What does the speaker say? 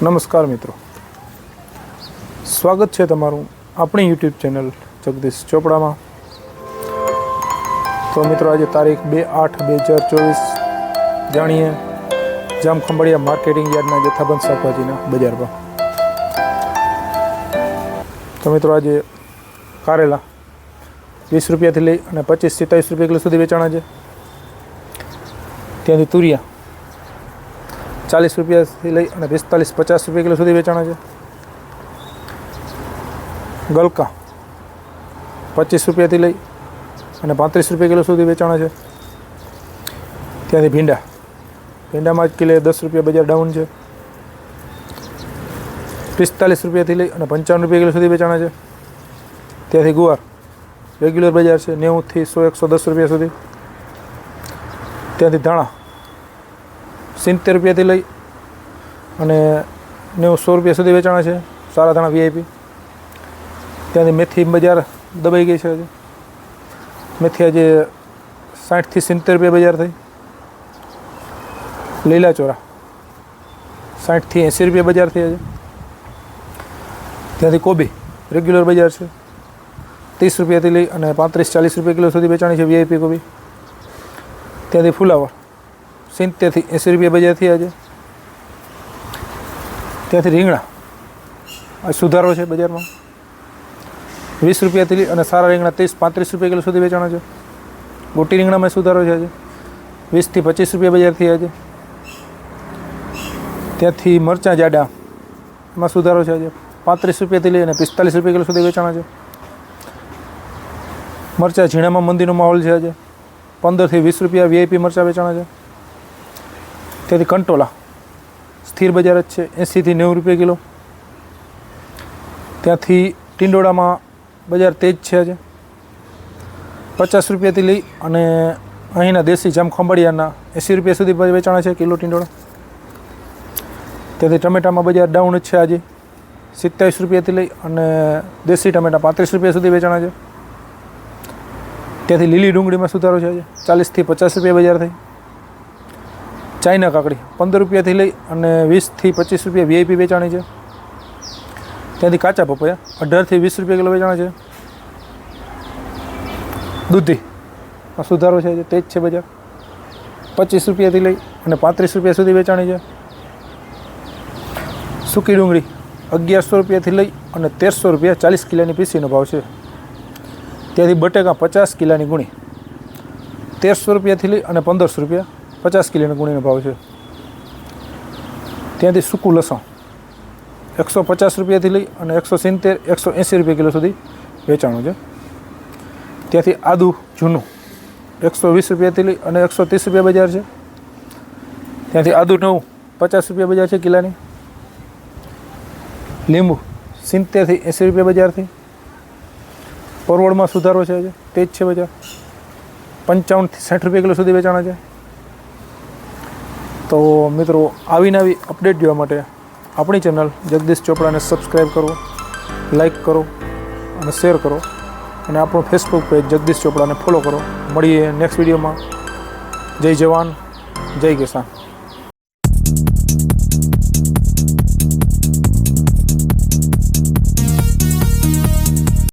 નમસ્કાર મિત્રો. સ્વાગત છે તમારું આપણી યુટ્યુબ ચેનલ જગદીશ ચોપડામાં. તો મિત્રો, આજે તારીખ બે આઠ બે હજાર ચોવીસ. જાણીએ જામખંભાળિયા માર્કેટિંગ યાર્ડના જથ્થાબંધ શાકભાજીના બજારમાં તો મિત્રો, આજે કારેલા વીસ રૂપિયાથી લઈ અને પચીસ સિત્તાવીસ રૂપિયા કિલો સુધી વેચાણા છે. ત્યાંથી તુરિયા ચાલીસ રૂપિયાથી લઈ અને પિસ્તાલીસ, પચાસ રૂપિયા કિલો સુધી વેચાણા છે. ગલકા પચીસ રૂપિયાથી લઈ અને પાંત્રીસ રૂપિયા કિલો સુધી વેચાણા છે. ત્યાંથી ભીંડા. ભીંડામાં જ કિલો દસ રૂપિયા બજાર ડાઉન છે. પિસ્તાલીસ રૂપિયાથી લઈ અને પંચાવન રૂપિયા કિલો સુધી વેચાણા છે. ત્યાંથી ગુવાર રેગ્યુલર બજાર છે નેવુંથી સો, એકસો દસ રૂપિયા સુધી. ત્યાંથી ધાણા સિત્તેર રૂપિયાથી લઈ અને નેવું સો રૂપિયા સુધી વેચાણા છે. સારા ધાણા વીઆઈપી ત્યાંથી મેથી બજાર દબાઈ ગઈ છે હજી. મેથી આજે સાઠથી સિત્તેર રૂપિયા બજાર થઈ. લીલા ચોરા સાઠથી એંસી રૂપિયા બજાર થઈ આજે. ત્યાંથી કોબી રેગ્યુલર બજાર છે. ત્રીસ રૂપિયાથી લઈ અને પાંત્રીસ ચાલીસ રૂપિયા કિલો સુધી વેચાણી છે વીઆઈપી કોબી. ત્યાંથી ફુલાવર સિત્તેરથી એંસી રૂપિયા બજાર થયા છે. ત્યાંથી રીંગણા આ સુધારો છે બજારમાં. વીસ રૂપિયાથી અને સારા રીંગણા ત્રીસ, પાંત્રીસ રૂપિયા કિલો સુધી વેચાણ છે. મોટી રીંગણામાં સુધારો છે. આજે વીસથી પચીસ રૂપિયા બજાર થયા છે. ત્યાંથી મરચાં જાડા એમાં સુધારો છે. આજે પાંત્રીસ રૂપિયાથી લઈ અને પિસ્તાલીસ રૂપિયા કિલો સુધી વેચાણ છે. મરચાં ઝીણામાં મંદીનો માહોલ છે. આજે પંદરથી વીસ રૂપિયા વીઆઈપી મરચાં વેચાણ છે. ત્યાંથી કંટોલા. સ્થિર બજાર જ છે એંસીથી નેવું રૂપિયા કિલો. ત્યાંથી ટિંડોળામાં બજાર તેજ છે આજે. પચાસ રૂપિયાથી લઈ અને અહીંના દેશી જામ એંસી રૂપિયા સુધી વેચાણા છે કિલો ટિંડોળા. ત્યાંથી ટમેટામાં બજાર ડાઉન જ છે આજે. સિત્તાવીસ રૂપિયાથી લઈ અને દેશી ટમેટા પાંત્રીસ રૂપિયા સુધી વેચાણા છે. ત્યાંથી લીલી ડુંગળીમાં સુધારો છે આજે. ચાલીસથી પચાસ રૂપિયા બજાર થઈ. ચાઇના કાકડી, પંદર રૂપિયાથી લઈ અને વીસથી પચીસ રૂપિયા વીઆઈપી વેચાણી છે. ત્યાંથી કાચા પપૈયા, અઢારથી વીસ રૂપિયા કિલો વેચાણા છે. દૂધી, આ સુધારો છે તે જ છે બજાર. પચીસ રૂપિયાથી લઈ અને પાંત્રીસ રૂપિયા સુધી વેચાણી છે. સૂકી ડુંગળી, અગિયારસો રૂપિયાથી લઈ અને તેરસો રૂપિયા ચાલીસ કિલોની પીસીનો ભાવ છે. ત્યાંથી બટેકા પચાસ કિલાની ગુણી. તેરસો રૂપિયાથી લઈ અને પંદરસો રૂપિયા. પચાસ કિલોની ગુણીનો ભાવ છે. ત્યાંથી સૂકું લસણ એકસો પચાસ રૂપિયાથી લઈ અને એકસો સિત્તેર, એકસો એંસી રૂપિયા કિલો સુધી વેચાણું છે. ત્યાંથી આદુ જૂનું એકસો વીસ રૂપિયાથી લઈ અને એકસો ત્રીસ રૂપિયા બજાર છે. ત્યાંથી આદુ નવું પચાસ રૂપિયા બજાર છે કિલ્લાની લીંબુ સિત્તેરથી એંસી રૂપિયા બજારથી. પરવળમાં સુધારો છે તે જ છે બજાર. પંચાવનથી સાઠ રૂપિયા કિલો સુધી વેચાણ છે. તો મિત્રો, આવી અપડેટ જોવા માટે આપણી ચેનલ જગદીશ ચોપડાને સબસ્ક્રાઈબ કરો લાઈક કરો અને શેર કરો. અને આપણું ફેસબુક પેજ જગદીશ ચોપડાને ફોલો કરો. મળીએ નેક્સ્ટ વિડીયોમાં જય જવાન, જય કિસાન.